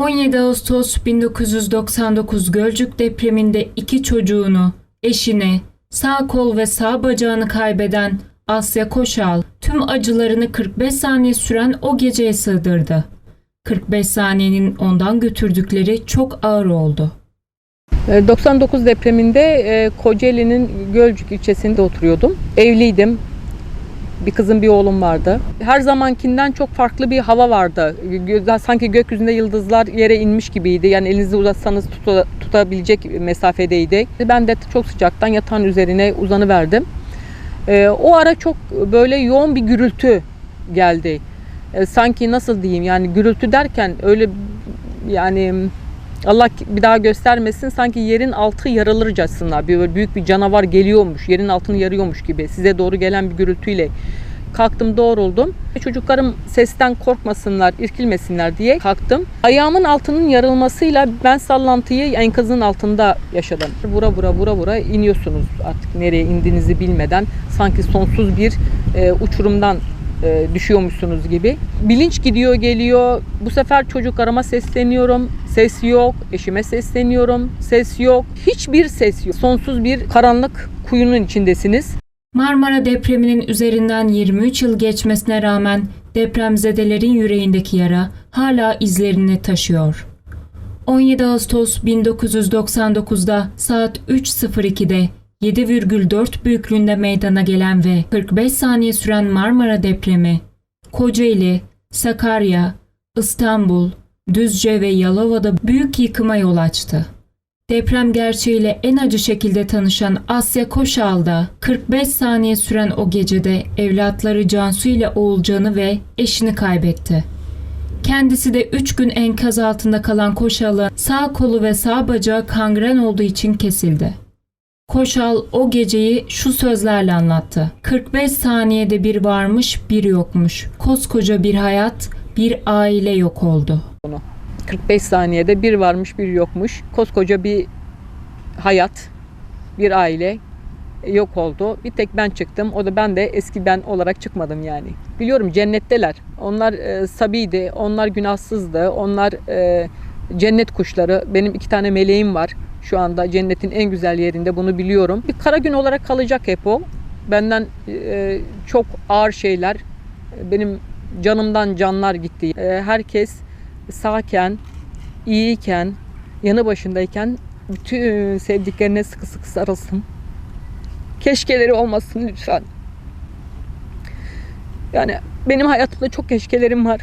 17 Ağustos 1999 Gölcük depreminde iki çocuğunu, eşini, sağ kol ve sağ bacağını kaybeden Asya Koşal tüm acılarını 45 saniye süren o geceye sığdırdı. 45 saniyenin ondan götürdükleri çok ağır oldu. E, 99 depreminde e, Kocaeli'nin Gölcük ilçesinde oturuyordum. Evliydim. Bir kızım bir oğlum vardı. Her zamankinden çok farklı bir hava vardı. Sanki gökyüzünde yıldızlar yere inmiş gibiydi. Yani elinizi uzatsanız tuta- tutabilecek mesafedeydi. Ben de çok sıcaktan yatağın üzerine uzanıverdim. E, O ara çok böyle yoğun bir gürültü geldi. E, Sanki nasıl diyeyim yani gürültü derken öyle yani Allah bir daha göstermesin sanki yerin altı yarılırcasına bir böyle büyük bir canavar geliyormuş yerin altını yarıyormuş gibi size doğru gelen bir gürültüyle kalktım doğruldum. Çocuklarım sesten korkmasınlar, irkilmesinler diye kalktım. Ayağımın altının yarılmasıyla ben sallantıyı enkazın altında yaşadım. Vura vura vura vura iniyorsunuz artık nereye indiğinizi bilmeden sanki sonsuz bir e, uçurumdan e, düşüyormuşsunuz gibi. Bilinç gidiyor geliyor. Bu sefer çocuklarıma sesleniyorum. Ses yok. Eşime sesleniyorum. Ses yok. Hiçbir ses yok. Sonsuz bir karanlık kuyunun içindesiniz. Marmara depreminin üzerinden 23 yıl geçmesine rağmen depremzedelerin yüreğindeki yara hala izlerini taşıyor. 17 Ağustos 1999'da saat 3.02'de 7,4 büyüklüğünde meydana gelen ve 45 saniye süren Marmara depremi, Kocaeli, Sakarya, İstanbul, Düzce ve Yalova'da büyük yıkıma yol açtı. Deprem gerçeğiyle en acı şekilde tanışan Asya Koşal da 45 saniye süren o gecede evlatları Cansu ile Oğulcan'ı ve eşini kaybetti. Kendisi de 3 gün enkaz altında kalan Koşal'ın sağ kolu ve sağ bacağı kangren olduğu için kesildi. Koşal o geceyi şu sözlerle anlattı. 45 saniyede bir varmış bir yokmuş. Koskoca bir hayat, bir aile yok oldu. 45 saniyede bir varmış bir yokmuş. Koskoca bir hayat, bir aile yok oldu. Bir tek ben çıktım. O da ben de eski ben olarak çıkmadım yani. Biliyorum cennetteler. Onlar e, sabiydi, onlar günahsızdı, onlar e, cennet kuşları. Benim iki tane meleğim var. Şu anda cennetin en güzel yerinde bunu biliyorum. Bir kara gün olarak kalacak hep o. Benden e, çok ağır şeyler. Benim canımdan canlar gitti. E, herkes sağken, iyiyken, yanı başındayken bütün sevdiklerine sıkı sıkı sarılsın. Keşkeleri olmasın lütfen. Yani benim hayatımda çok keşkelerim var.